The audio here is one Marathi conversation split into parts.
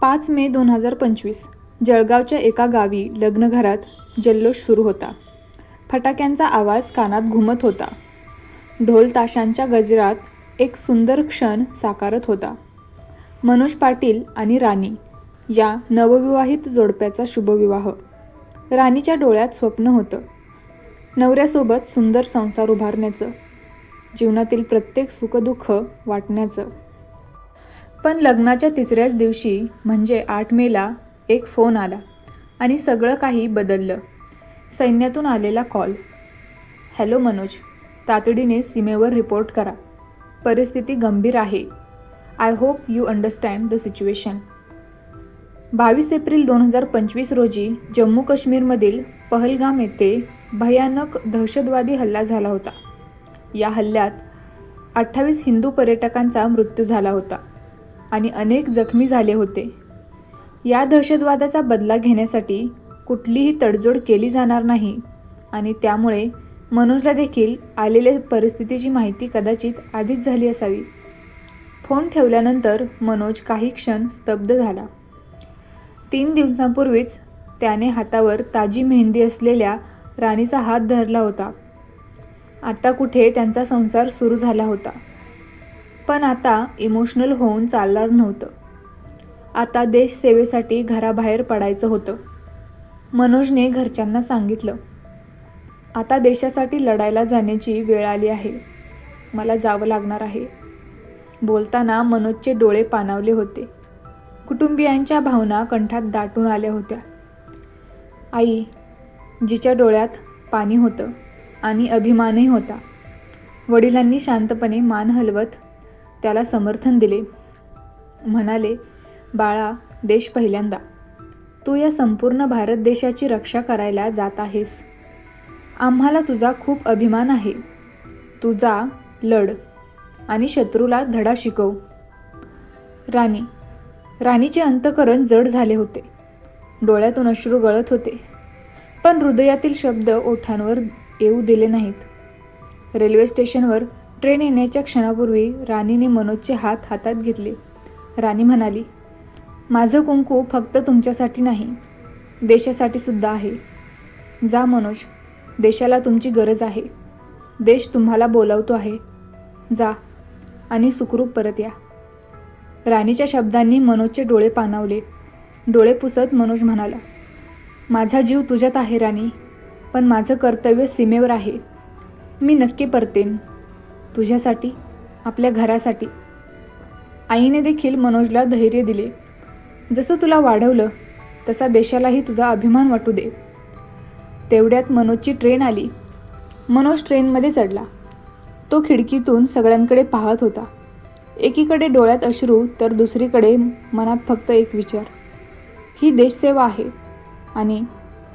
पाच मे दोन हजार पंचवीस जळगावच्या एका गावी लग्नघरात जल्लोष सुरू होता. फटाक्यांचा आवाज कानात घुमत होता. ढोल ताशांच्या गजरात एक सुंदर क्षण साकारत होता. मनोज पाटील आणि राणी या नवविवाहित जोडप्याचा शुभविवाह. राणीच्या डोळ्यात स्वप्न होतं. नवऱ्यासोबत सुंदर संसार उभारण्याचं जीवनातील प्रत्येक सुखदुःख वाटण्याचं. पण लग्नाच्या तिसऱ्याच दिवशी म्हणजे आठ मेला एक फोन आला आणि सगळं काही बदललं. सैन्यातून आलेला कॉल. हॅलो मनोज तातडीने सीमेवर रिपोर्ट करा. परिस्थिती गंभीर आहे. I hope you understand the situation. बावीस एप्रिल दोन हजार पंचवीस रोजी जम्मू काश्मीरमधील पहलगाम येथे भयानक दहशतवादी हल्ला झाला होता. या हल्ल्यात अठ्ठावीस हिंदू पर्यटकांचा मृत्यू झाला होता. आणि अनेक जखमी झाले होते. या दहशतवादाचा बदला घेण्यासाठी कुठलीही तडजोड केली जाणार नाही आणि त्यामुळे मनोजला देखील आलेल्या परिस्थितीची माहिती कदाचित आधीच झाली असावी. फोन ठेवल्यानंतर मनोज काही क्षण स्तब्ध झाला. तीन दिवसांपूर्वीच त्याने हातावर ताजी मेहंदी असलेल्या राणीचा हात धरला होता. आता कुठे त्यांचा संसार सुरू झाला होता. पण आता इमोशनल होऊन चालणार नव्हतं. आता देशसेवेसाठी घराबाहेर पडायचं होतं. मनोजने घरच्यांना सांगितलं आता देशासाठी लढायला जाण्याची वेळ आली आहे. मला जावं लागणार आहे. बोलताना मनोजचे डोळे पाणावले होते. कुटुंबियांच्या भावना कंठात दाटून आल्या होत्या. आई जिच्या डोळ्यात पाणी होतं आणि अभिमानही होता. वडिलांनी शांतपणे मान हलवत त्याला समर्थन दिले. म्हणाले बाळा देश पहिल्यांदा. तू या संपूर्ण भारत देशाची रक्षा करायला जात आहेस. आम्हाला तुझा खूप अभिमान आहे. तुझा लढ आणि शत्रूला धडा शिकव. राणी राणीचे अंतकरण जड झाले होते. डोळ्यातून अश्रू गळत होते. पण हृदयातील शब्द ओठांवर येऊ दिले नाहीत. रेल्वे स्टेशनवर ट्रेन येण्याच्या क्षणापूर्वी राणीने मनोजचे हात हातात घेतले. राणी म्हणाली माझं कुंकू फक्त तुमच्यासाठी नाही देशासाठी सुद्धा आहे. जा मनोज देशाला तुमची गरज आहे. देश तुम्हाला बोलावतो आहे. जा आणि सुखरूप परत या. राणीच्या शब्दांनी मनोजचे डोळे पाणावले. डोळे पुसत मनोज म्हणाला माझा जीव तुझ्यात आहे राणी पण माझं कर्तव्य सीमेवर आहे. मी नक्की परतेन. तुझ्यासाठी आपल्या घरासाठी. आईने देखील मनोजला धैर्य दिले. जसं तुला वाढवलं तसा देशालाही तुझा अभिमान वाटू दे. तेवढ्यात मनोजची ट्रेन आली. मनोज ट्रेनमध्ये चढला. तो खिडकीतून सगळ्यांकडे पाहत होता. एकीकडे डोळ्यात अश्रू तर दुसरीकडे मनात फक्त एक विचार. ही देशसेवा आहे आणि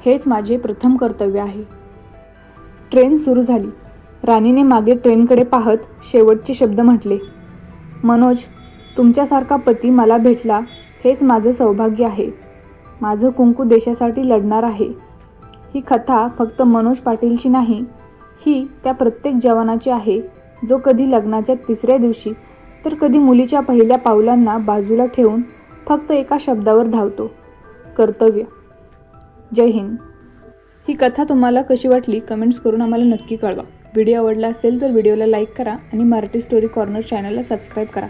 हेच माझे प्रथम कर्तव्य आहे. ट्रेन सुरू झाली. राणीने मागे ट्रेनकडे पाहत शेवटचे शब्द म्हटले मनोज तुमच्यासारखा पती मला भेटला हेच माझं सौभाग्य आहे. माझं कुंकू देशासाठी लढणार आहे. ही कथा फक्त मनोज पाटीलची नाही ही त्या प्रत्येक जवानाची आहे. जो कधी लग्नाच्या तिसऱ्या दिवशी तर कधी मुलीच्या पहिल्या पावलांना बाजूला ठेवून फक्त एका शब्दावर धावतो. कर्तव्य. जय हिंद. ही कथा तुम्हाला कशी वाटली कमेंट्स करून आम्हाला नक्की कळवा. व्हिडिओ आवडला असेल तर व्हिडिओला लाईक करा आणि मराठी स्टोरी कॉर्नर चॅनलला सबस्क्राईब करा.